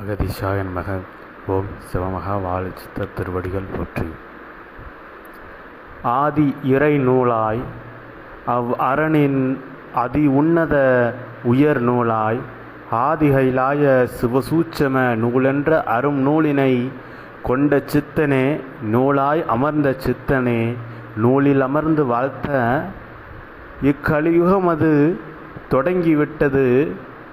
அகதிஷாயன் மகன் ஓம் சிவமகா வாழ சித்த திருவடிகள் போற்றி. ஆதி இறை நூலாய் அவ் அரணின் அதி உன்னத உயர் நூலாய் ஆதிகைலாய சிவசூட்சம நூலென்ற அரும் நூலினை கொண்ட சித்தனே நூலாய் அமர்ந்த சித்தனே நூலில் அமர்ந்து வாழ்த்த இக்கலியுகம் அது தொடங்கிவிட்டது.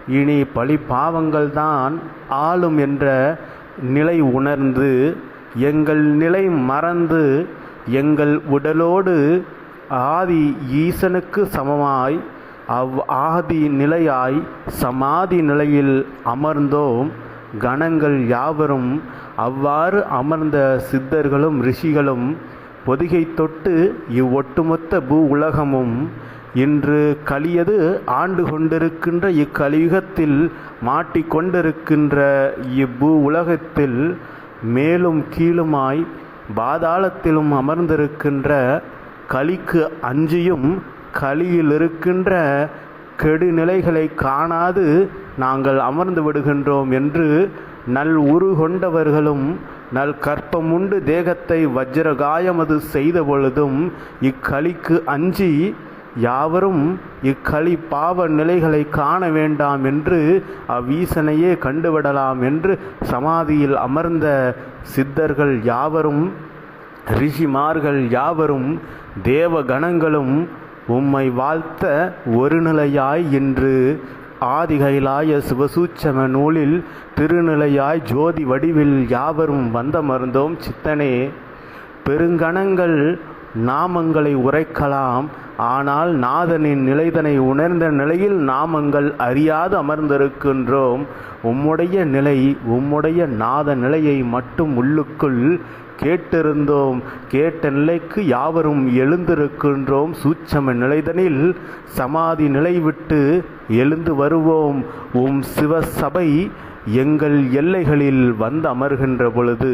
இனி பழி பாவங்கள்தான் ஆளும் என்ற நிலை உணர்ந்து எங்கள் நிலை மறந்து எங்கள் உடலோடு ஆதி ஈசனுக்கு சமமாய் அவ் ஆதி நிலையாய் சமாதி நிலையில் அமர்ந்தோம். கணங்கள் யாவரும் அவ்வாறு அமர்ந்த சித்தர்களும் ரிஷிகளும் பொதிகை தொட்டு இவ்வொட்டுமொத்த பூ உலகமும் இன்று கலியது ஆண்டு கொண்டிருக்கின்ற இக்கலியுகத்தில் மாட்டிக்கொண்டிருக்கின்ற இப்பூ உலகத்தில் மேலும் கீழுமாய் பாதாளத்திலும் அமர்ந்திருக்கின்ற கலிக்கு அஞ்சியும் கலியில் இருக்கின்ற கெடுநிலைகளை காணாது நாங்கள் அமர்ந்து விடுகின்றோம் என்று நல் உரு கொண்டவர்களும் நல் கற்பமுண்டு தேகத்தை வஜ்ரகாயமது செய்த பொழுதும் இக்களிக்கு அஞ்சி யாவரும் இக்களி பாவ நிலைகளை காண வேண்டாம் என்று அவ்வீசனையே கண்டுவிடலாம் என்று சமாதியில் அமர்ந்த சித்தர்கள் யாவரும் ரிஷிமார்கள் யாவரும் தேவ கணங்களும் உம்மை வாழ்த்த ஒரு நிலையாய் இன்று ஆதிகைலாய சிவசூச்சம நூலில் திருநிலையாய் ஜோதி வடிவில் யாவரும் வந்த மருந்தோம் சித்தனே. பெருங்கணங்கள் நாமங்களை உரைக்கலாம். ஆனால் நாதனின் நிலைதனை உணர்ந்த நிலையில் நாமங்கள் அறியாது அமர்ந்திருக்கின்றோம். உம்முடைய நிலை உம்முடைய நாத நிலையை மட்டும் உள்ளுக்குள் கேட்டிருந்தோம். கேட்ட நிலைக்கு யாவரும் எழுந்திருக்கின்றோம். சூட்சம நிலைதனில் சமாதி நிலை விட்டு எழுந்து வருவோம். உம் சிவசபை எங்கள் எல்லைகளில் வந்து அமர்கின்ற பொழுது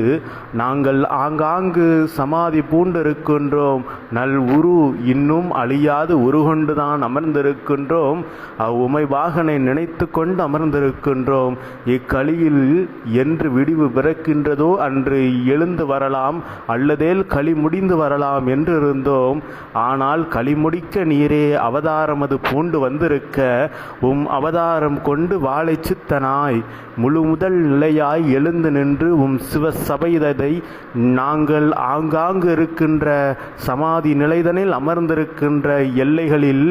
நாங்கள் ஆங்காங்கு சமாதி பூண்டிருக்கின்றோம். நல் உரு இன்னும் அழியாது உருகொண்டுதான் அமர்ந்திருக்கின்றோம். உமை வாகனை நினைத்து கொண்டு அமர்ந்திருக்கின்றோம். இக்களியில் என்று விடிவு பிறக்கின்றதோ அன்று எழுந்து வரலாம் அல்லதேல் களி முடிந்து வரலாம் என்று இருந்தோம் ஆனால் களி முடிக்க நீரே அவதாரமது பூண்டு வந்திருக்க உம் அவதாரம் கொண்டு வாழை சித்தனாய் முழு முதல் நிலையாய் எழுந்து நின்று உம் சிவ சபைததை நாங்கள் ஆங்காங்கு இருக்கின்ற சமாதி நிலைதனில் அமர்ந்திருக்கின்ற எல்லைகளில்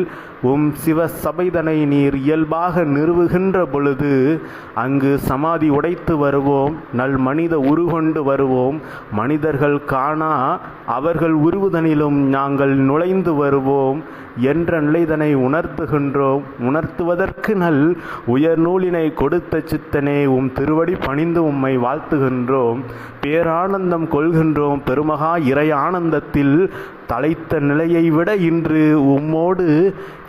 உம் சிவ சபைதனை நீர் இயல்பாக நிறுவுகின்ற பொழுது அங்கு சமாதி உடைத்து வருவோம் நல் மனித உருகொண்டு வருவோம். மனிதர்கள் காணா அவர்கள் உருவுதனிலும் நாங்கள் நுழைந்து வருவோம் என்ற நிலைதனை உணர்த்துகின்றோம். உணர்த்துவதற்கு நல் உயர் நூலினை கொடுத்த சித்தனே உம் திருவடி பணிந்து உம்மை வாழ்த்துகின்றோம். பேரானந்தம் கொள்கின்றோம் பெருமகா இறை ஆனந்தத்தில் தலைத்த நிலையை விட இன்று உம்மோடு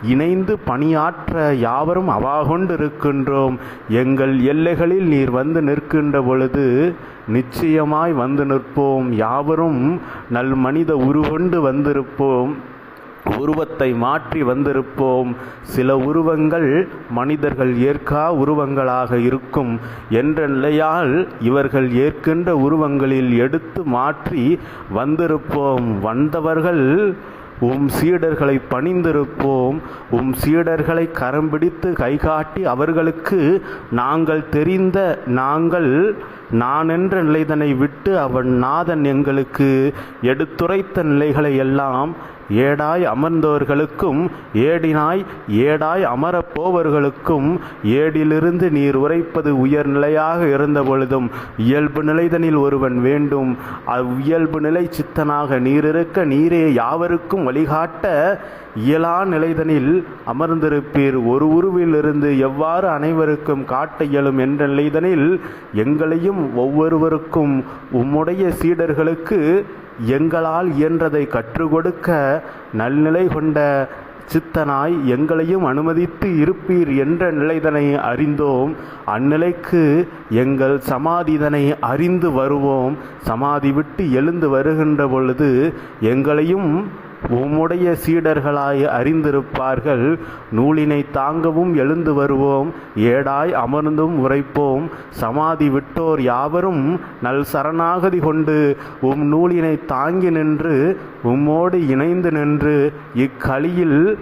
இணைந்து பணியாற்ற யாவரும் அவாகொண்டிருக்கின்றோம். எங்கள் எல்லைகளில் நீர் வந்து நிற்கின்ற பொழுது நிச்சயமாய் வந்து நிற்போம். யாவரும் நல் மனித உருகொண்டு வந்திருப்போம். உருவத்தை மாற்றி வந்திருப்போம். சில உருவங்கள் மனிதர்கள் ஏற்கா உருவங்களாக இருக்கும். என்ற நிலையால் இவர்கள் ஏற்கின்ற உருவங்களில் எடுத்து மாற்றி வந்திருப்போம். வந்தவர்கள் உம் சீடர்களை பணிந்திருப்போம். உம் சீடர்களை கரம் பிடித்து கைகாட்டி அவர்களுக்கு நாங்கள் தெரிந்த நாங்கள் நான் என்ற நிலைதனை விட்டு அவன் நாதன் எங்களுக்கு எடுத்துரைத்த நிலைகளை எல்லாம் ஏடாய் அமர்ந்தவர்களுக்கும் ஏடினாய் ஏடாய் அமரப்போவர்களுக்கும் ஏடிலிருந்து நீர் உரைப்பது உயர்நிலையாக இருந்த பொழுதும் இயல்பு நிலைதனில் ஒருவன் வேண்டும். அவ்வியல்பு நிலை சித்தனாக நீர் இருக்க நீரே யாவருக்கும் வழிகாட்ட இயலா நிலைதனில் அமர்ந்திருப்பீர். ஒரு உருவிலிருந்து எவ்வாறு அனைவருக்கும் காட்ட இயலும் என்ற நிலைதனில் எங்களையும் ஒவ்வொருவருக்கும் உம்முடைய சீடர்களுக்கு எங்களால் இயன்றதை கற்றுக்கொடுக்க நல்நிலை கொண்ட சித்தனாய் எங்களையும் அனுமதித்து இருப்பீர் என்ற நிலைதனை அறிந்தோம். அந்நிலைக்கு எங்கள் சமாதிதனை அறிந்து வருவோம். சமாதி விட்டு எழுந்து வருகின்ற பொழுது எங்களையும் உம்முடைய சீடர்களாய் அறிந்திருப்பார்கள். நூலினை தாங்கவும் எழுந்து வருவோம். ஏடாய் அமர்ந்தும் உரைப்போம். சமாதி விட்டோர் யாவரும் நல் சரணாகதி கொண்டு உம் நூலினை தாங்கி நின்று உம்மோடு இணைந்து நின்று இக்களியில்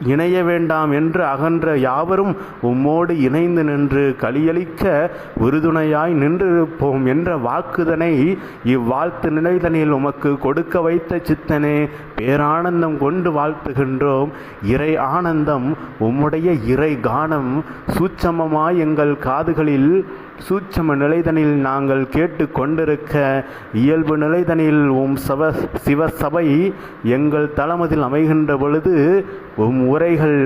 இணைய வேண்டாம் என்று அகன்ற யாவரும் உம்மோடு இணைந்து நின்று கலியளிக்க உறுதுணையாய் நின்றிருப்போம் என்ற வாக்குதனை இவ்வாழ்த்து நிலைதனில் உமக்கு கொடுக்க வைத்த சித்தனே பேரானந்தம் கொண்டு வாழ்த்துகின்றோம். இறை ஆனந்தம் உம்முடைய இறை கானம் சூட்சமமாய் எங்கள் காதுகளில் சூட்சம நிலைதனில் நாங்கள் கேட்டு கொண்டிருக்க இயல்பு நிலைதனில் உம் சவ சிவசபை எங்கள் தளமதில் அமைகின்ற பொழுது உம் உரைகள்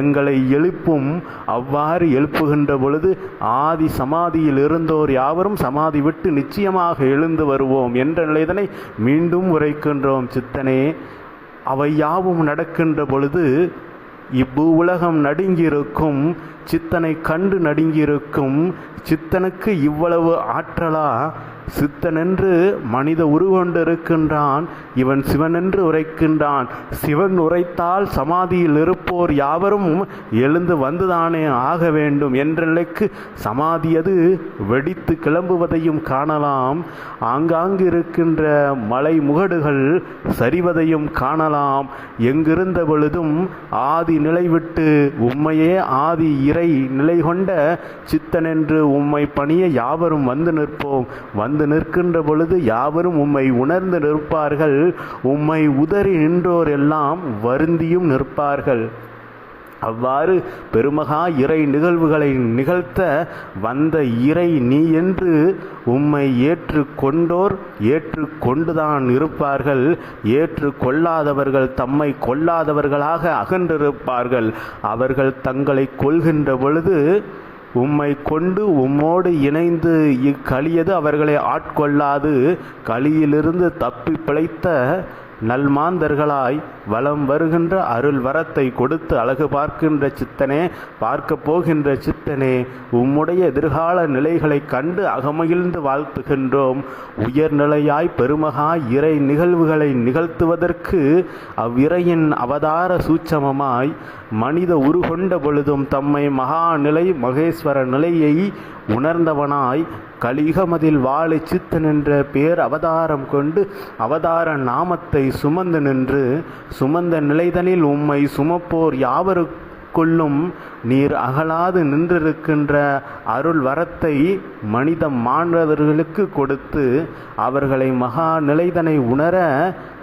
எங்களை எழுப்பும். அவ்வாறு எழுப்புகின்ற பொழுது ஆதி சமாதியில் இருந்தோர் யாவரும் சமாதி விட்டு நிச்சயமாக எழுந்து வருவோம் என்ற நிலைதனை மீண்டும் உரைக்கின்றோம். சித்தனே அவை யாவும் நடக்கின்ற பொழுது இவ்வு உலகம் நடுங்கியிருக்கும் சித்தனை கண்டு நடுங்கியிருக்கும் சித்தனுக்கு இவ்வளவு ஆற்றலா? சித்தனென்று மனித உருவொண்டிருக்கின்றான் இவன் சிவனென்று உரைக்கின்றான். சிவன் உரைத்தால் சமாதியில் இருப்போர் யாவரும் எழுந்து வந்துதானே ஆக வேண்டும் என்ற சமாதியது வெடித்து கிளம்புவதையும் காணலாம். ஆங்காங்கு இருக்கின்ற மலை முகடுகள் சரிவதையும் காணலாம். எங்கிருந்த பொழுதும் ஆதி நிலை விட்டு உம்மையே ஆதி இறை நிலை கொண்ட சித்தனென்று உம்மை பணிய யாவரும் வந்து நிற்போம். வந்து நிற்கின்ற பொழுது யாவரும் உம்மை உணர்ந்து நிற்பார்கள். உம்மை உதறி நின்றோர் எல்லாம் வருந்தியும் நிற்பார்கள். அவ்வாறு பெருமகா இறை நிகழ்வுகளை நிகழ்த்த வந்த இறை நீ என்று உம்மை ஏற்று கொண்டோர் ஏற்று கொண்டுதான் இருப்பார்கள். ஏற்று கொள்ளாதவர்கள் தம்மை கொள்ளாதவர்களாக அகன்றிருப்பார்கள். அவர்கள் தங்களை கொள்கின்ற பொழுது உம்மை கொண்டு உம்மோடு இணைந்து இக்களியது அவர்களை ஆட்கொள்ளாது. களியிலிருந்து தப்பி பிழைத்த நல்மாந்தர்களாய் வலம் வருகின்ற அருள் வரத்தை கொடுத்து அழகு பார்க்கின்ற சித்தனே பார்க்க போகின்ற சித்தனே உம்முடைய எதிர்கால நிலைகளை கண்டு அகமகிழ்ந்து வாழ்த்துகின்றோம். உயர்நிலையாய் பெருமகா இறை நிகழ்வுகளை நிகழ்த்துவதற்கு அவ்விரையின் அவதார சூட்சமமாய் மனித உருகொண்ட பொழுதும் தம்மை மகா நிலை மகேஸ்வர நிலையை உணர்ந்தவனாய் கலிகமதில் வாழை சித்தன் என்ற பேர் அவதாரம் கொண்டு அவதார நாமத்தை சுமந்து நின்று சுமந்த நிலைதனில் உம்மை சுமப்போர் கொள்ளும் நீர் அகலாது நின்றிருக்கின்ற அருள் வரத்தை மனித மாணவர்களுக்கு கொடுத்து அவர்களை மகா நிலைதனை உணர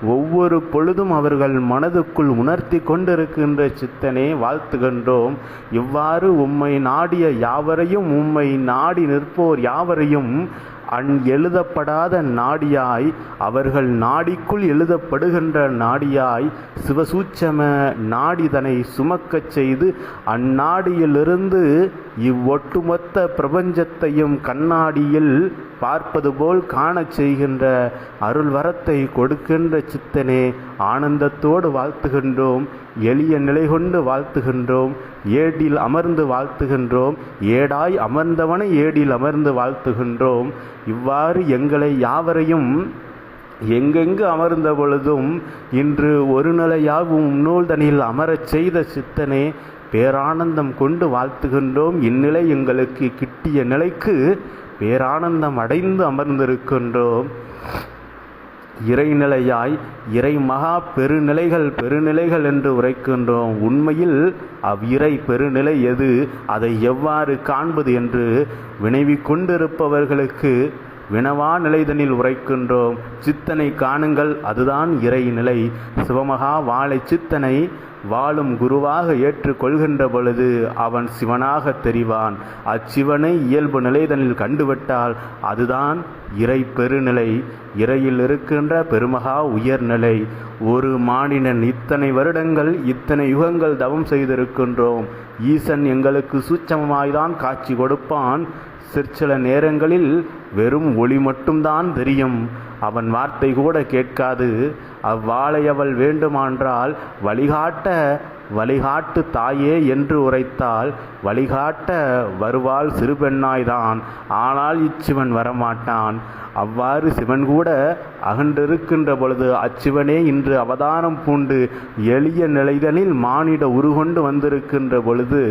ஒவ்வொரு பொழுதும் அவர்கள் மனதுக்குள் உணர்த்தி கொண்டிருக்கின்ற சித்தனே வாழ்த்துகின்றோம். இவ்வாறு உம்மை நாடிய யாவரையும் உம்மை நாடி நிற்போர் யாவரையும் அன் எழுதப்படாத நாடியாய் அவர்கள் நாடிக்குள் எழுதப்படுகின்ற நாடியாய் சிவசூட்சம நாடிதனை சுமக்கச் செய்து அந்நாடியிலிருந்து இவ்வொட்டுமொத்த பிரபஞ்சத்தையும் கண்ணாடியில் பார்ப்பது போல் காணச் செய்கின்ற அருள் வரத்தை கொடுக்கின்ற சித்தனே ஆனந்தத்தோடு வாழ்த்துகின்றோம். எளிய நிலை கொண்டு வாழ்த்துகின்றோம். ஏடில் அமர்ந்து வாழ்த்துகின்றோம். ஏடாய் அமர்ந்தவனை ஏடில் அமர்ந்து வாழ்த்துகின்றோம். இவ்வாறு எங்களை யாவரையும் எங்கெங்கு அமர்ந்த பொழுதும் இன்று ஒரு நிலையாகும் நூல்தனில் அமரச் செய்த சித்தனே பேரானந்தம் கொண்டு வாழ்த்துகின்றோம். இந்நிலை எங்களுக்கு கிட்டிய நிலைக்கு பேரானந்தம் அடைந்து அமர்ந்திருக்கின்றோம். இறைநிலையாய் இறை மகா பெருநிலைகள் பெருநிலைகள் என்று உரைக்கின்றோம். உண்மையில் அவ்விறை பெருநிலை எது? அதை எவ்வாறு காண்பது என்று வினைவிக்கொண்டிருப்பவர்களுக்கு வினவா நிலைதனில் உரைக்கின்றோம். சித்தனை காணுங்கள் அதுதான் இறைநிலை சிவமகா வாழை சித்தனை வாழும் குருவாக ஏற்றுக்கொள்கின்ற பொழுது அவன் சிவனாக தெரிவான். அச்சிவனை இயல்பு நிலைதனில் கண்டுவிட்டால் அதுதான் இறை பெருநிலை. இறையில் இருக்கின்ற பெருமகா உயர்நிலை. ஒரு மானிடன் இத்தனை வருடங்கள் இத்தனை யுகங்கள் தவம் செய்திருக்கின்றோம். ஈசன் எங்களுக்கு சூட்சமமாய்தான் காட்சி கொடுப்பான். சிற்சில நேரங்களில் வெறும் ஒளி மட்டும்தான் தெரியும். அவன் வார்த்தை கூட கேட்காது. அவ்வாளை அவள் வேண்டுமான்றால் வழிகாட்ட வழிகாட்டு தாயே என்று உரைத்தால் வழிகாட்ட வருவாள் சிறுபெண்ணாய்தான். ஆனால் இச்சிவன் வரமாட்டான். அவ்வாறு சிவன் கூட அகன்றிருக்கின்ற பொழுது அச்சிவனே இன்று அவதாரம் பூண்டு எளிய நிலைதனில் மானிட உருகொண்டு வந்திருக்கின்ற பொழுது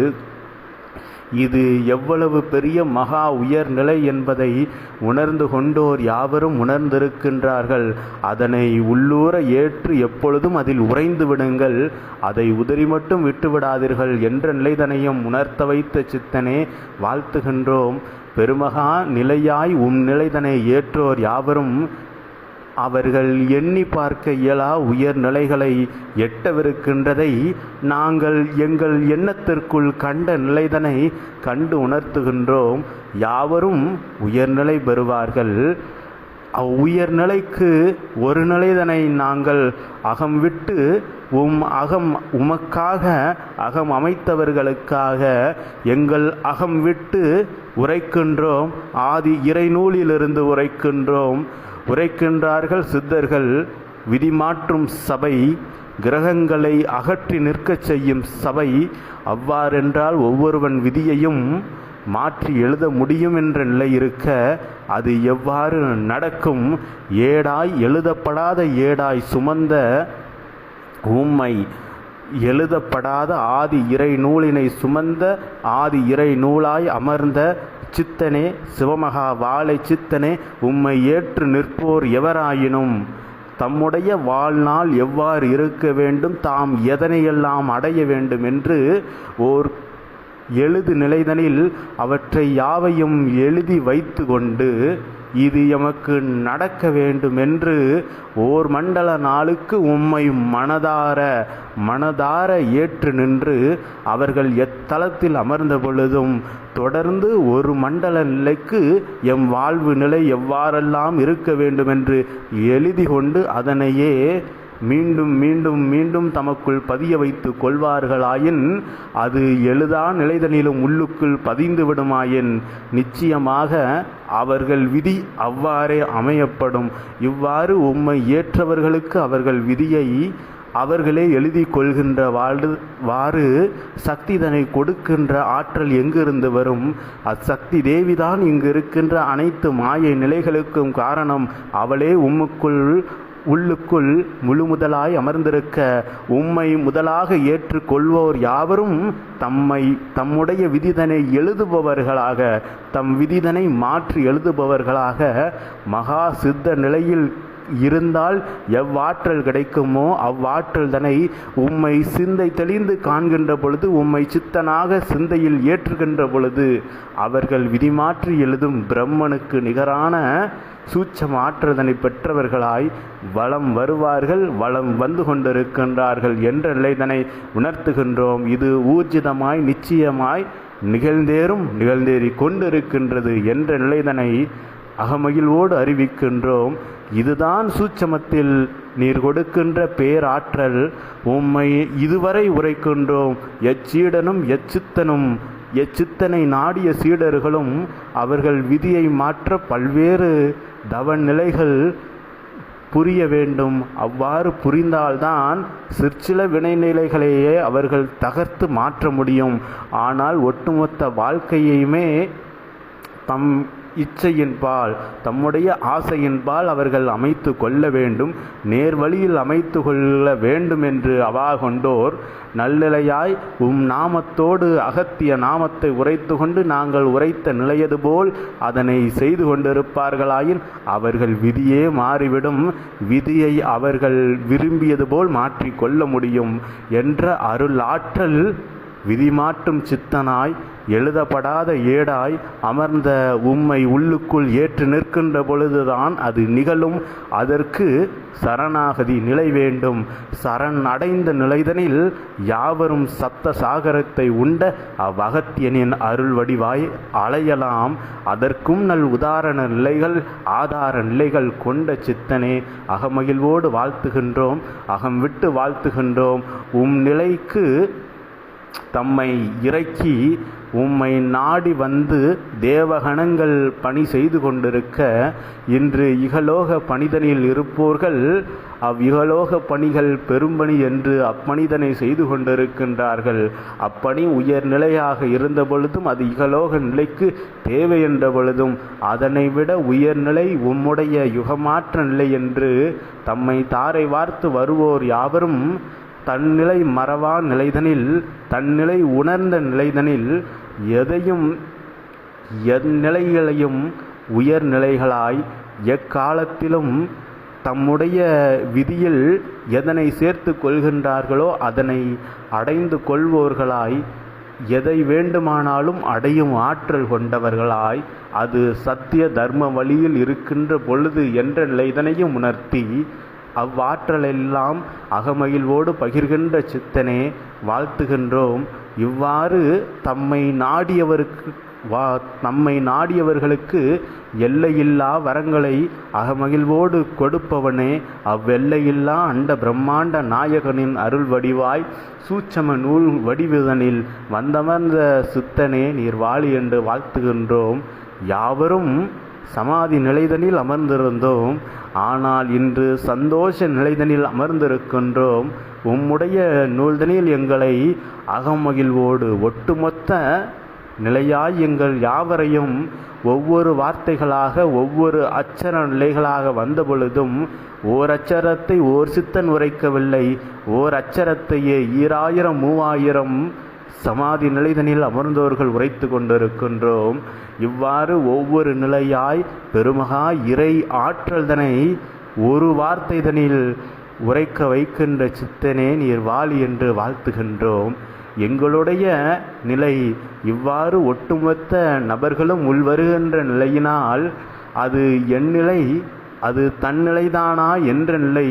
இது எவ்வளவு பெரிய மகா உயர்நிலை என்பதை உணர்ந்து கொண்டோர் யாவரும் உணர்ந்திருக்கின்றார்கள். அதனை உள்ளூர ஏற்று எப்பொழுதும் அதில் உறைந்து விடுங்கள். அதை உதறி மட்டும் விட்டுவிடாதீர்கள் என்ற நிலைதனையும் உணர்த்த வைத்த சித்தனே வாழ்த்துகின்றோம். பெருமகா நிலையாய் உம் நிலைதனை ஏற்றோர் யாவரும் அவர்கள் எண்ணி பார்க்க இயலா உயர்நிலைகளை எட்டவிருக்கின்றதை நாங்கள் எங்கள் எண்ணத்திற்குள் கண்ட நிலைதனை கண்டு உணர்த்துகின்றோம். யாவரும் உயர்நிலை பெறுவார்கள். அவ்வுயர்நிலைக்கு ஒரு நிலைதனை நாங்கள் அகம் விட்டு உம் அகம் உமக்காக அகம் அமைத்தவர்களுக்காக எங்கள் அகம் விட்டு உரைக்கின்றோம். ஆதி இறைநூலிலிருந்து உரைக்கின்றோம். உரைக்கின்றார்கள் சித்தர்கள். விதிமாற்றும் சபை கிரகங்களை அகற்றி நிற்கச் செய்யும் சபை அவ்வாறென்றால் ஒவ்வொருவன் விதியையும் மாற்றி எழுத முடியும் என்ற நிலை இருக்க அது எவ்வாறு நடக்கும்? ஏடாய் எழுதப்படாத ஏடாய் சுமந்த உம்மை எழுதப்படாத ஆதி இறை நூலினை சுமந்த ஆதி இறை நூலாய் அமர்ந்த சித்தனே சிவமகா வாழை சித்தனே உம்மை ஏற்று நிற்போர் எவராயினும். தம்முடைய வாழ்நாள் எவ்வாறு இருக்க வேண்டும் தாம் எதனையெல்லாம் அடைய வேண்டும் என்று ஓர் எழுது நிலைதனில் அவற்றை யாவையும் எழுதி வைத்து கொண்டு இது எமக்கு நடக்க வேண்டும் என்று ஓர் மண்டல நாளுக்கு உம்மை மனதார மனதார ஏற்று நின்று அவர்கள் எத்தலத்தில் அமர்ந்த பொழுதும் தொடர்ந்து ஒரு மண்டல நிலைக்கு எம் வாழ்வு நிலை எவ்வாறெல்லாம் இருக்க வேண்டும் என்று எழுதி கொண்டு அதனையே மீண்டும் மீண்டும் மீண்டும் தமக்குள் பதிய வைத்து கொள்வார்களாயின் அது எழுதா நிலைதனிலும் உள்ளுக்குள் பதிந்து விடுமாயின் நிச்சயமாக அவர்கள் விதி அவ்வாறே அமையப்படும். இவ்வாறு உம்மை ஏற்றவர்களுக்கு அவர்கள் விதியை அவர்களே எழுதி கொள்கின்ற வாழ் வாறு சக்தி தன்னை கொடுக்கின்ற ஆற்றல் எங்கிருந்து வரும்? அச்சக்தி தேவிதான் இங்கு இருக்கின்ற அனைத்து மாயை நிலைகளுக்கும் காரணம். அவளே உம்முக்குள் உள்ளுக்குள் முழு முதலாய் அமர்ந்திருக்க உம்மை முதலாக ஏற்றுக்கொள்வோர் யாவரும் தம்மை தம்முடைய விதிதனை எழுதுபவர்களாக தம் விதிதனை மாற்றி எழுதுபவர்களாக மகா சித்த நிலையில் இருந்தால் எவ்வாற்றல் கிடைக்குமோ அவ்வாற்றல் தனை உம்மை சிந்தை தெளிந்து காண்கின்ற பொழுது உம்மை சித்தனாக சிந்தையில் ஏற்றுகின்ற பொழுது அவர்கள் விதிமாற்றி எழுதும் பிரம்மனுக்கு நிகரான சூட்சம் ஆற்றதனை பெற்றவர்களாய் வளம் வருவார்கள் வளம் வந்து கொண்டிருக்கின்றார்கள் என்ற நிலைதனை உணர்த்துகின்றோம். இது ஊர்ஜிதமாய் நிச்சயமாய் நிகழ்ந்தேறும் நிகழ்ந்தேறி கொண்டிருக்கின்றது என்ற நிலைதனை அகமகிழ்வோடு அறிவிக்கின்றோம். இதுதான் சூட்சமத்தில் நீர் கொடுக்கின்ற பேராற்றல். உம்மை இதுவரை உரைக்கின்றோம். எச்சீடனும் எச்சித்தனும் எச்சித்தனை நாடிய சீடர்களும் அவர்கள் விதியை மாற்ற பல்வேறு தவநிலைகள் புரிய வேண்டும். அவ்வாறு புரிந்தால்தான் சிற்சில வினைநிலைகளையே அவர்கள் தகர்த்து மாற்ற முடியும். ஆனால் ஒட்டுமொத்த வாழ்க்கையுமே தம் இச்சையின்பால் தம்முடைய ஆசையின்பால் அவர்கள் அமைத்து கொள்ள வேண்டும். நேர்வழியில் அமைத்து கொள்ள வேண்டும் என்று அவா கொண்டோர். நல்லிலையாய் உம் நாமத்தோடு அகத்திய நாமத்தை உரைத்து கொண்டு நாங்கள் உரைத்த நிலையது போல் அதனை செய்து கொண்டிருப்பார்களாயின் அவர்கள் விதியே மாறிவிடும். விதியை அவர்கள் விரும்பியது போல் மாற்றிக்கொள்ள முடியும் என்ற அருளாற்றல் விதிமாட்டும் சித்தனாய் எழுதப்படாத ஏடாய் அமர்ந்த உம்மை உள்ளுக்குள் ஏற்று நிற்கின்ற பொழுதுதான் அது நிகழும். அதற்கு சரணாகதி நிலை வேண்டும். சரண் அடைந்த நிலைதனில் யாவரும் சப்த சாகரத்தை உண்ட அவ்வகத்தியனின் அருள் வடிவாய் அலையலாம். அதற்கும் நல் உதாரண நிலைகள் ஆதார நிலைகள் கொண்ட சித்தனே அகமகிழ்வோடு வாழ்த்துகின்றோம். அகம் விட்டு வாழ்த்துகின்றோம். உம் நிலைக்கு தம்மை இறக்கி உம்மை நாடி வந்து தேவகணங்கள் பணி செய்து கொண்டிருக்க இன்று இகலோக பணிதனில் இருப்போர்கள் அவ்விகலோக பணிகள் பெரும்பணி என்று அப்பணிதனை செய்து கொண்டிருக்கின்றார்கள். அப்பணி உயர்நிலையாக இருந்த பொழுதும் அது இகலோக நிலைக்கு தேவை என்ற பொழுதும் அதனை விட உயர்நிலை உம்முடைய யுகமாற்ற நிலை என்று தம்மை தாரை வார்த்து வருவோர் யாவரும் தன்னிலை மறவா நிலைதனில் தன்னிலை உணர்ந்த நிலைதனில் எதையும் எந்நிலைகளையும் உயர்நிலைகளாய் எக்காலத்திலும் தம்முடைய விதியில் எதனை சேர்த்து கொள்கின்றார்களோ அதனை அடைந்து கொள்வோர்களாய் எதை வேண்டுமானாலும் அடையும் ஆற்றல் கொண்டவர்களாய் அது சத்திய தர்ம வழியில் இருக்கின்ற பொழுது என்ற நிலைதனையும் உணர்த்தி அவ்வாற்றலெல்லாம் அகமகிழ்வோடு பகிர்கின்ற சித்தனே வாழ்த்துகின்றோம். இவ்வாறு தம்மை நாடியவருக்கு வா நம்மை நாடியவர்களுக்கு எல்லையில்லா வரங்களை அகமகிழ்வோடு கொடுப்பவனே அவ்வெல்லையில்லா அண்ட பிரம்மாண்ட நாயகனின் அருள் வடிவாய் சூட்சம நூல் வடிவுதனில் வந்தமர்ந்த சித்தனே நீர் வாழி என்று வாழ்த்துகின்றோம். யாவரும் சமாதி நிலைதனில் அமர்ந்திருந்தோம். ஆனால் இன்று சந்தோஷ நிலைதனில் அமர்ந்திருக்கின்றோம். உம்முடைய நூல்தனில் எங்களை அகமகிழ்வோடு. ஒட்டுமொத்த நிலையாய் எங்கள் யாவரையும் ஒவ்வொரு வார்த்தைகளாக ஒவ்வொரு அச்சர நிலைகளாக வந்த பொழுதும் ஓர் அச்சரத்தை ஓர் சித்தன் உரைக்கவில்லை. ஓர் அச்சரத்தையே ஈராயிரம் மூவாயிரம் சமாதி நிலைதனில் அமர்ந்தோர்கள் உரைத்து கொண்டிருக்கின்றோம். இவ்வாறு ஒவ்வொரு நிலையாய் பெருமகா இறை ஆற்றல்தனை ஒரு வார்த்தைதனில் உரைக்க வைக்கின்ற சித்தனே நீர் வாழி என்று வாழ்த்துகின்றோம். எங்களுடைய நிலை இவ்வாறு ஒட்டுமொத்த நபர்களும் உள்வருகின்ற நிலையினால் அது என் நிலை அது தன்னிலைதானா என்ற நிலை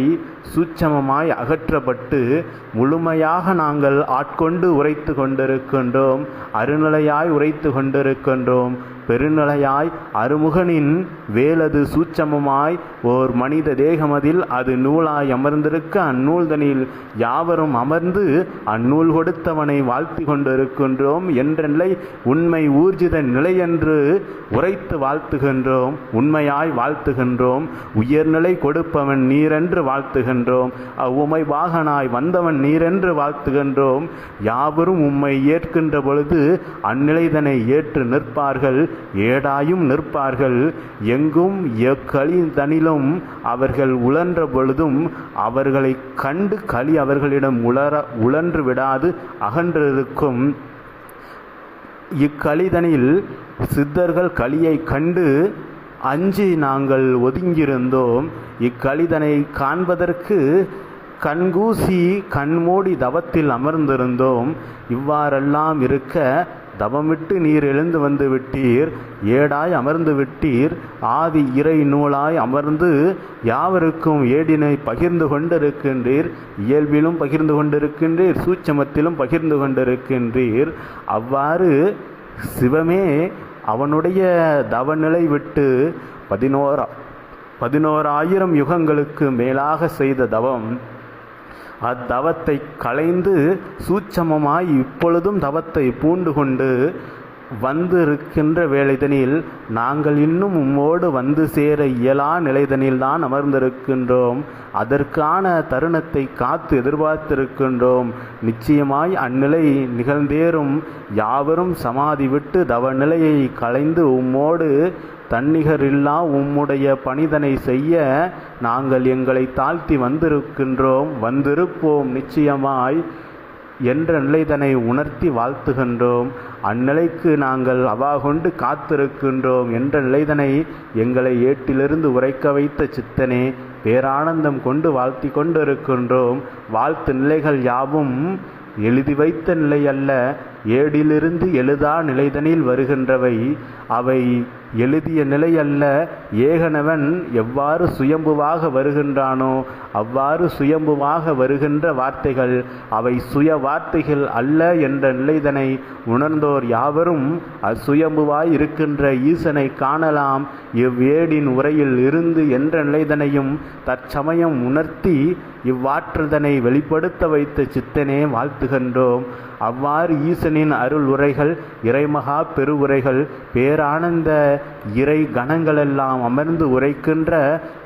சூட்சமமாய் அகற்றப்பட்டு முழுமையாக நாங்கள் ஆட்கொண்டு உரைத்து கொண்டிருக்கின்றோம் அருநிலையாய் உரைத்து கொண்டிருக்கின்றோம். பெருநிலையாய் அருமுகனின் வேலது சூட்சமமாய் ஓர் மனித தேகமதில் அது நூலாய் அமர்ந்திருக்க அந்நூல்தனில் யாவரும் அமர்ந்து அந்நூல் கொடுத்தவனை வாழ்த்தி கொண்டிருக்கின்றோம் என்றெல்லை உண்மை ஊர்ஜித நிலை என்று உரைத்து வாழ்த்துகின்றோம் உண்மையாய் வாழ்த்துகின்றோம். உயர்நிலை கொடுப்பவன் நீரென்று வாழ்த்துகின்றோம். அவ்வுமை வாகனாய் வந்தவன் நீரென்று வாழ்த்துகின்றோம். யாவரும் உம்மை ஏற்கின்ற பொழுது அந்நிலைதனை ஏற்று நிற்பார்கள் ஏடாயும் நிற்பார்கள். எங்கும் எக்களி தனிலும் அவர்கள் உழன்ற பொழுதும் அவர்களை கண்டு களி அவர்களிடம் உளர உழன்று விடாது அகன்றிருக்கும். இக்களிதனில் சித்தர்கள் களியை கண்டு அஞ்சு நாங்கள் ஒதுங்கியிருந்தோம். இக்களிதனை காண்பதற்கு கண்கூசி கண்மூடி தவத்தில் அமர்ந்திருந்தோம். இவ்வாறெல்லாம் இருக்க தவமிட்டு நீர் எழுந்து வந்து விட்டீர். ஏடாய் அமர்ந்து விட்டீர். ஆதி இறை நூலாய் அமர்ந்து யாவருக்கும் ஏடினை பகிர்ந்து கொண்டிருக்கின்றீர். இயல்பிலும் பகிர்ந்து கொண்டிருக்கின்றீர். சூட்சமத்திலும் பகிர்ந்து கொண்டிருக்கின்றீர். அவ்வாறு சிவமே அவனுடைய தவநிலை விட்டு பதினோரா பதினோராயிரம் யுகங்களுக்கு மேலாக செய்த தவம் அத்தவத்தை களைந்து சூட்சமமாய் இப்பொழுதும் தவத்தை பூண்டு கொண்டு வந்து இருக்கின்ற வேலைதனில் நாங்கள் இன்னும் உம்மோடு வந்து சேர இயலா நிலைதனில் தான் அமர்ந்திருக்கின்றோம். அதற்கான தருணத்தை காத்து எதிர்பார்த்திருக்கின்றோம். நிச்சயமாய் அந்நிலை நிகழ்ந்தேறும். யாவரும் சமாதி விட்டு தவ நிலையை களைந்து உம்மோடு தன்னிகரில்லா உம்முடைய பணிதனை செய்ய நாங்கள் எங்களை தாழ்த்தி வந்திருக்கின்றோம். வந்திருப்போம் நிச்சயமாய் என்ற நிலைதனை உணர்த்தி வாழ்த்துகின்றோம். அந்நிலைக்கு நாங்கள் அவா கொண்டு காத்திருக்கின்றோம் என்ற நிலைதனை எங்களை ஏட்டிலிருந்து உரைக்க வைத்த சித்தனே பேரானந்தம் கொண்டு வாழ்த்தி கொண்டிருக்கின்றோம். வாழ்த்து நிலைகள் யாவும் எழுதி வைத்த நிலை அல்ல ஏடிலிருந்து எழுதா நிலைதனில் வருகின்றவை. அவை எழுதிய நிலை அல்ல ஏகனவன் எவ்வாறு சுயம்புவாக வருகின்றானோ அவ்வாறு சுயம்புவாக வருகின்ற வார்த்தைகள் அவை சுய வார்த்தைகள் அல்ல என்ற நிலைதனை உணர்ந்தோர் யாவரும் அசுயம்புவாய் இருக்கின்ற ஈசனை காணலாம். இவ்வேடின் உரையில் இருந்து என்ற நிலைதனையும் தற்சமயம் உணர்த்தி இவ்வாற்றுதனை வெளிப்படுத்த வைத்த சித்தனே வாழ்த்துகின்றோம். அவ்வாறு ஈசன் ஈசனின் அருள் உரைகள் இறைமகா பெருவுரைகள் பேரானந்த இறை கணங்களெல்லாம் அமர்ந்து உரைக்கின்ற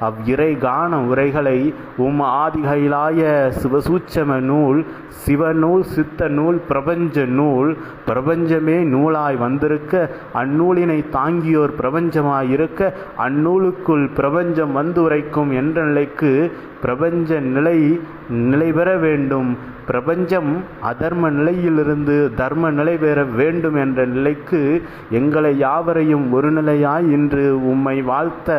அவ் இறை கான உரைகளை உம் ஆதிகைலாய சிவசூச்சம நூல் சிவநூல் சித்த நூல் பிரபஞ்ச நூல் பிரபஞ்சமே நூலாய் வந்திருக்க அந்நூலினை தாங்கியோர் பிரபஞ்சமாயிருக்க அந்நூலுக்குள் பிரபஞ்சம் வந்து உரைக்கும் என்ற நிலைக்கு பிரபஞ்ச நிலை நிலை பெற வேண்டும். பிரபஞ்சம் அதர்ம நிலையிலிருந்து தர்ம நிலை பெற வேண்டும் என்ற நிலைக்கு எங்களை யாவரையும் ஒரு நிலையாய் இன்று உம்மை வாழ்த்த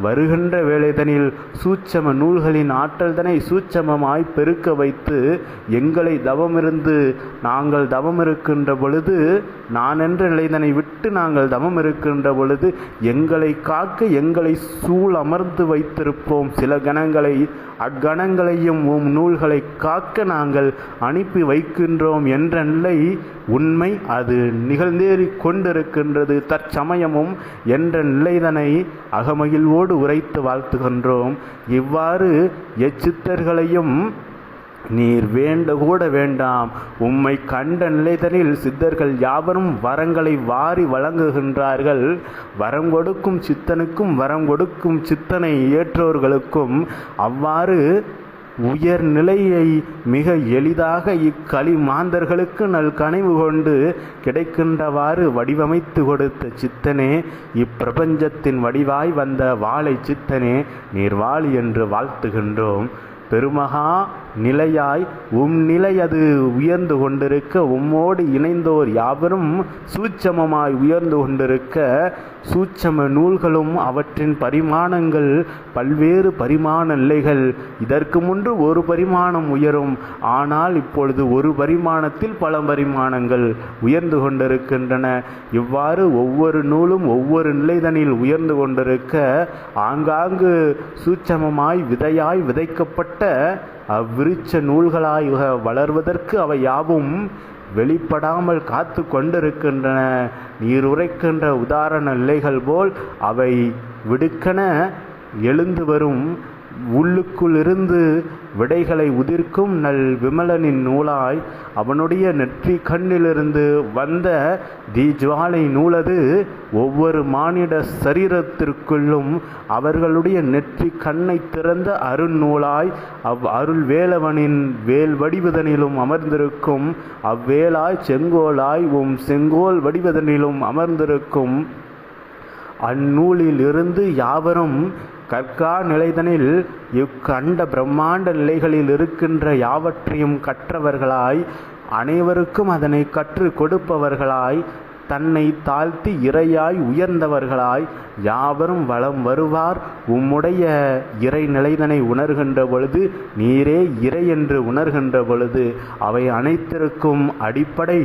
வருகின்ற வேளைதனில் சூட்சம நூல்களின் ஆற்றல்தனை சூட்சமமாய் பெருக்க வைத்து எங்களை தவமிருந்து நாங்கள் தவம் இருக்கின்ற பொழுது நான் என்ற நிலைதனை விட்டு நாங்கள் தவம் இருக்கின்ற பொழுது எங்களை காக்க எங்களை சூழ் அமர்ந்து வைத்திருப்போம். சில கணங்களை அக்கணங்களையும் உம் நூல்களை காக்க நாங்கள் அனுப்பி வைக்கின்றோம் என்ற நிலை உண்மை அது நிகழ்ந்தேறி கொண்டிருக்கின்றது. தற்சமயமும் என்ற நிலைதனை அகமகிழ்வோடு உரைத்து வாழ்த்துகின்றோம். இவ்வாறு எச்சித்தர்களையும் நீர் வேண்ட கூட வேண்டாம். உம்மை கண்ட நிலைதனில் சித்தர்கள் யாவரும் வரங்களை வாரி வழங்குகின்றார்கள். வரம் கொடுக்கும் சித்தனுக்கும் வரம் கொடுக்கும் சித்தனை ஏற்றோர்களுக்கும் அவ்வாறு உயர்நிலையை மிக எளிதாக இக்களி மாந்தர்களுக்கு நல் கனிவு கொண்டு கிடைக்கின்றவாறு வடிவமைத்து கொடுத்த சித்தனே இப்பிரபஞ்சத்தின் வடிவாய் வந்த வாழை சித்தனே நீர் வாழி என்று வாழ்த்துகின்றோம். பெருமகா நிலையாய் உம் நிலை அது உயர்ந்து கொண்டிருக்க உம்மோடு இணைந்தோர் யாவரும் சூட்சமமாய் உயர்ந்து கொண்டிருக்க சூட்சம நூல்களும் அவற்றின் பரிமாணங்கள் பல்வேறு பரிமாண நிலைகள். இதற்கு முன்று ஒரு பரிமாணம் உயரும் ஆனால் இப்பொழுது ஒரு பரிமாணத்தில் பல பரிமாணங்கள் உயர்ந்து கொண்டிருக்கின்றன. இவ்வாறு ஒவ்வொரு நூலும் ஒவ்வொரு நிலைதனில் உயர்ந்து கொண்டிருக்க ஆங்காங்கு சூட்சமமாய் விதையாய் விதைக்கப்பட்ட அவ்விருச்ச நூல்களாய் வளர்வதற்கு அவை யாவும் வெளிப்படாமல் காத்து கொண்டிருக்கின்றன. நீர் உரைக்கின்ற உதாரண நிலைகள் போல் அவை விடுக்கென எழுந்து வரும் உள்ளுக்குள்ளிருந்து விடைகளை உதிர்க்கும் நல் விமலனின் நூலாய் அவனுடைய நெற்றி கண்ணிலிருந்து வந்த தீஜ்வாலை நூலது ஒவ்வொரு மானிட சரீரத்திற்குள்ளும் அவர்களுடைய நெற்றி கண்ணை திறந்த அருநூலாய் அவ் அருள் வேலவனின் வேல் வடிவதனிலும் அமர்ந்திருக்கும் அவ்வேலாய் செங்கோலாய் உம் செங்கோல் வடிவதனிலும் அமர்ந்திருக்கும். அந்நூலில் இருந்து யாவரும் கற்கா நிலைதனில் இக்கண்ட பிரம்மாண்ட நிலைகளில் இருக்கின்ற யாவற்றையும் கற்றவர்களாய் அனைவருக்கும் அதனை கற்றுக் கொடுப்பவர்களாய் தன்னை தாழ்த்தி இறையாய் உயர்ந்தவர்களாய் யாவரும் வளம் வருவார். உம்முடைய இறை நிலைதனை உணர்கின்ற பொழுது நீரே இறை என்று உணர்கின்ற பொழுது அவை அனைத்திற்கும் அடிப்படை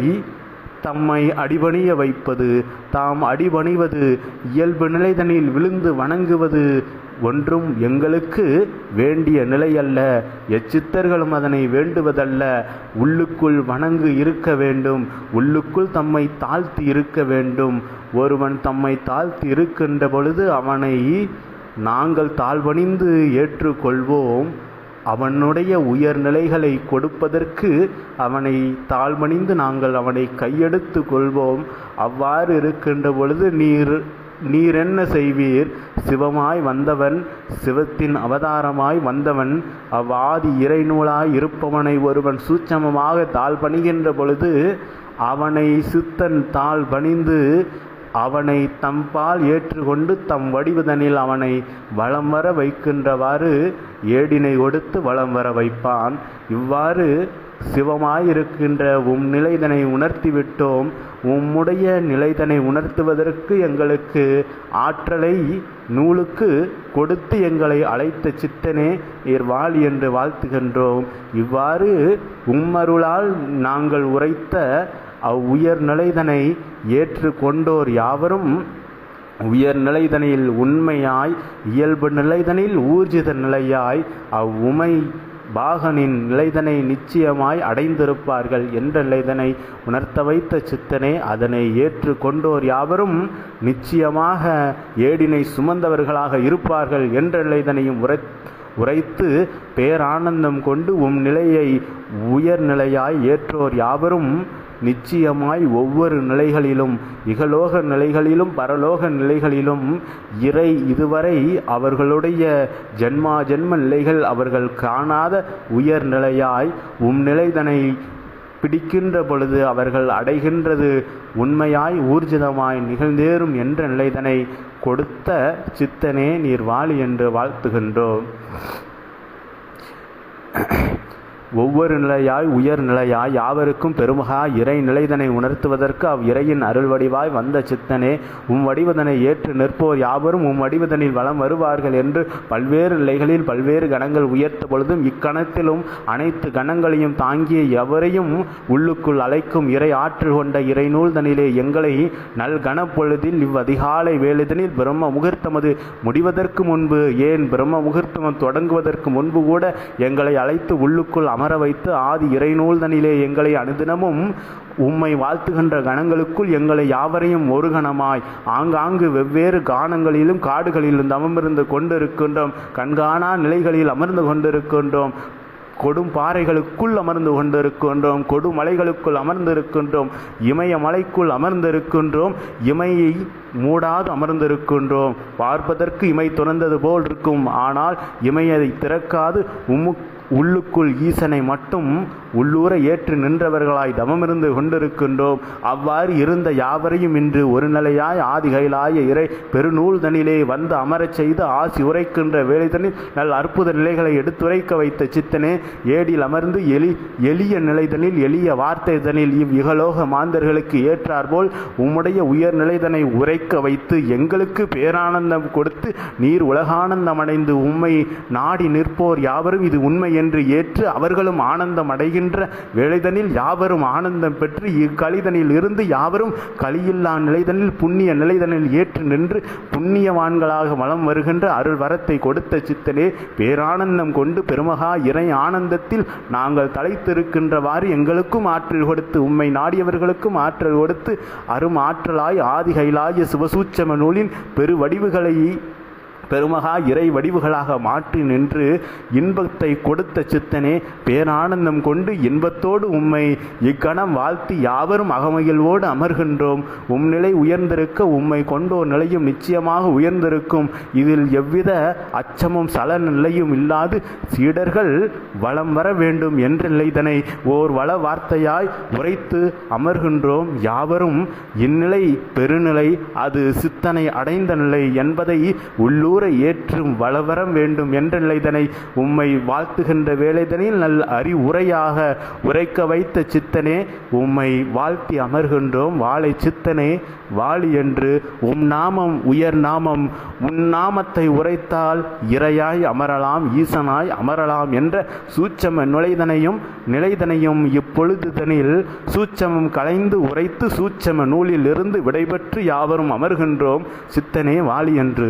தம்மை அடிபணிய வைப்பது. தாம் அடிபணிவது இயல்பு நிலைதனில் விழுந்து வணங்குவது ஒன்றும் எங்களுக்கு வேண்டிய நிலையல்ல. எச்சித்தர்களும் அதனை வேண்டுவதல்ல. உள்ளுக்குள் வணங்கு இருக்க வேண்டும். உள்ளுக்குள் தம்மை தாழ்த்தி இருக்க வேண்டும். ஒருவன் தம்மை தாழ்த்தி இருக்கின்ற பொழுது அவனை நாங்கள் தாழ்வணிந்து ஏற்றுக்கொள்வோம். அவனுடைய உயர்நிலைகளை கொடுப்பதற்கு அவனை தாழ்மணிந்து நாங்கள் அவனை கையெடுத்து கொள்வோம். அவ்வாறு இருக்கின்ற பொழுது நீர் நீர் என்ன செய்வீர்? சிவமாய் வந்தவன் சிவத்தின் அவதாரமாய் வந்தவன் அவ்வாதி இறைநூலாய் இருப்பவனை ஒருவன் சூட்சமமாக தாழ் பணிகின்ற பொழுது அவனை சித்தன் தாழ் பணிந்து அவனை தம்பால் ஏற்றுக்கொண்டு தம் வடிவதனில் அவனை வலம் வர வைக்கின்றவாறு ஏடினை கொடுத்து வலம் வர வைப்பான். இவ்வாறு சிவமாயிருக்கின்ற உம் நிலைதனை உணர்த்திவிட்டோம். உம்முடைய நிலைதனை உணர்த்துவதற்கு எங்களுக்கு ஆற்றலை நூலுக்கு கொடுத்து எங்களை அழைத்த சித்தனே நீர் வாழ் என்று வாழ்த்துகின்றோம். இவ்வாறு உம்மருளால் நாங்கள் உரைத்த அவ்வுயர் நிலைதனை ஏற்று கொண்டோர் யாவரும் உயர் நிலைதனில் உண்மையாய் இயல்பு நிலைதனில் ஊர்ஜித நிலையாய் அவ்வுமை பாகனின் நிலைதனை நிச்சயமாய் அடைந்திருப்பார்கள் என்ற நிலைதனை உணர்த்த வைத்த சித்தனே அதனை ஏற்று கொண்டோர் யாவரும் நிச்சயமாக ஏடினை சுமந்தவர்களாக இருப்பார்கள் என்ற நிலைதனையும் உரை உரைத்து பேரானந்தம் கொண்டு உம் நிலையை உயர்நிலையாய் ஏற்றோர் யாவரும் நிச்சயமாய் ஒவ்வொரு நிலைகளிலும் இகலோக நிலைகளிலும் பரலோக நிலைகளிலும் இறை இதுவரை அவர்களுடைய ஜென்மா ஜென்ம நிலைகள் அவர்கள் காணாத உயர்நிலையாய் உம் நிலைதனை பிடிக்கின்ற பொழுது அவர்கள் அடைகின்றது உண்மையாய் ஊர்ஜிதமாய் நிகழ்ந்தேறும் என்ற நிலைதனை கொடுத்த சித்தனே நீர் வாழி என்று வாழ்த்துகின்றோம். ஒவ்வொரு நிலையாய் உயர் நிலையாய் யாவருக்கும் பெருமகா இறை நிலைதனை உணர்த்துவதற்கு அவ் இறையின் அருள் வடிவாய் வந்த சித்தனே உம் வடிவதனை ஏற்று நிற்போர் யாவரும் உம் வடிவதனில் வலம் வருவார்கள் என்று பல்வேறு நிலைகளில் பல்வேறு கணங்கள் உயர்த்த பொழுதும் இக்கணத்திலும் அனைத்து கணங்களையும் தாங்கிய எவரையும் உள்ளுக்குள் அழைக்கும் இறை ஆற்றல் கொண்ட இறை நூல்தனிலே எங்களை நல் கணப்பொழுதில் இவ்வதிகாலை வேலுதனில் பிரம்ம முகூர்த்தமது முடிவதற்கு முன்பு ஏன் பிரம்ம முகூர்த்தம் தொடங்குவதற்கு முன்பு கூட எங்களை அழைத்து உள்ளுக்குள் அமர வைத்து ஆதி இறைநூல்தனிலே எங்களை அனுதினமும் உம்மை வாழ்த்துகின்ற கணங்களுக்குள் எங்களை யாவரையும் ஒரு கணமாய் ஆங்காங்கு வெவ்வேறு கானங்களிலும் காடுகளிலும் அமர்ந்து கொண்டிருக்கின்றோம். கண்காணா நிலைகளில் அமர்ந்து கொண்டிருக்கின்றோம். கொடும் பாறைகளுக்குள் அமர்ந்து கொண்டிருக்கின்றோம். கொடுமலைகளுக்குள் அமர்ந்திருக்கின்றோம். இமய மலைக்குள் அமர்ந்திருக்கின்றோம். இமையை மூடாது அமர்ந்திருக்கின்றோம். பார்ப்பதற்கு இமை துறந்தது போல் இருக்கும். ஆனால் இமையதை திறக்காது. உம்முக்கு உள்ளுக்குள் ஈசனை மட்டும் உள்ளூர ஏற்று நின்றவர்களாய் தவமிருந்து கொண்டிருக்கின்றோம். அவ்வாறு இருந்த யாவரையும் இன்று ஒரு நிலையாய் ஆதிகைலாய இறை பெருநூல் தனிலே வந்து அமரச் செய்து ஆசி உரைக்கின்ற வேலைதனில் நல் அற்புத நிலைகளை எடுத்துரைக்க வைத்த சித்தனே ஏடில் அமர்ந்து எளி எளிய நிலைதனில் எளிய வார்த்தை தனில் இவ் இகலோக மாந்தர்களுக்கு ஏற்றாற்போல் உம்முடைய உயர் நிலைதனை உரைக்க வைத்து எங்களுக்கு பேரானந்தம் கொடுத்து நீர் உலகானந்தம் அடைந்து உம்மை நாடி நிற்போர் யாவரும் இது உண்மை என்று ஏற்று அவர்களும் ஆனந்தம் அடைகின்ற வேலைதனில் யாவரும் ஆனந்தம் பெற்று இக்கலிதனில் இருந்து யாவரும் கலியில்லா நிலைதனில் புண்ணிய நிலைதனில் ஏற்று நின்று புண்ணியவான்களாக வலம் வருகின்ற அருள் வரத்தை கொடுத்த சித்தனே பேரானந்தம் கொண்டு பெருமகா இறை ஆனந்தத்தில் நாங்கள் தலைத்திருக்கின்றவாறு எங்களுக்கும் ஆற்றல் கொடுத்து உம்மை நாடியவர்களுக்கும் ஆற்றல் கொடுத்து அரும் ஆற்றலாய் ஆதி கைலாய சிவசூச்சம நூலின் பெருவடிவுகளை பெருமகா இறை வடிவுகளாக மாற்றி நின்று இன்பத்தை கொடுத்த சித்தனே பேரானந்தம் கொண்டு இன்பத்தோடு உம்மை இக்கணம் வாழ்த்தி யாவரும் அகமகிழ்வோடு அமர்கின்றோம். உம் நிலை உயர்ந்திருக்க உம்மை கொண்டோர் நிலையும் நிச்சயமாக உயர்ந்திருக்கும். இதில் எவ்வித அச்சமும் சல நிலையும் இல்லாது சீடர்கள் வளம் வர வேண்டும் என்ற நிலைதனை ஓர் வள வார்த்தையாய் உரைத்து அமர்கின்றோம். யாவரும் இந்நிலை பெருநிலை அது சித்தனை அடைந்த நிலை என்பதை உள்ளூர் கூற ஏற்றும் வளவரம் வேண்டும் என்ற நிலைதனை உம்மை வாழ்த்துகின்ற வேலைதனில் நல் அறிவுரையாக உரைக்க வைத்த சித்தனே உம்மை வாழ்த்தி அமர்கின்றோம் வாழை சித்தனே வாழி என்று உம் நாமம் உயர் நாமம் உன் நாமத்தை உரைத்தால் இறையாய் அமரலாம் ஈசனாய் அமரலாம் என்ற சூட்சம நுழைதனையும் நிலைதனையும் இப்பொழுதுதனில் சூட்சமம் கலைந்து உரைத்து சூட்சம நூலில் இருந்து விடைபெற்று யாவரும் அமர்கின்றோம். சித்தனே வாழி என்று.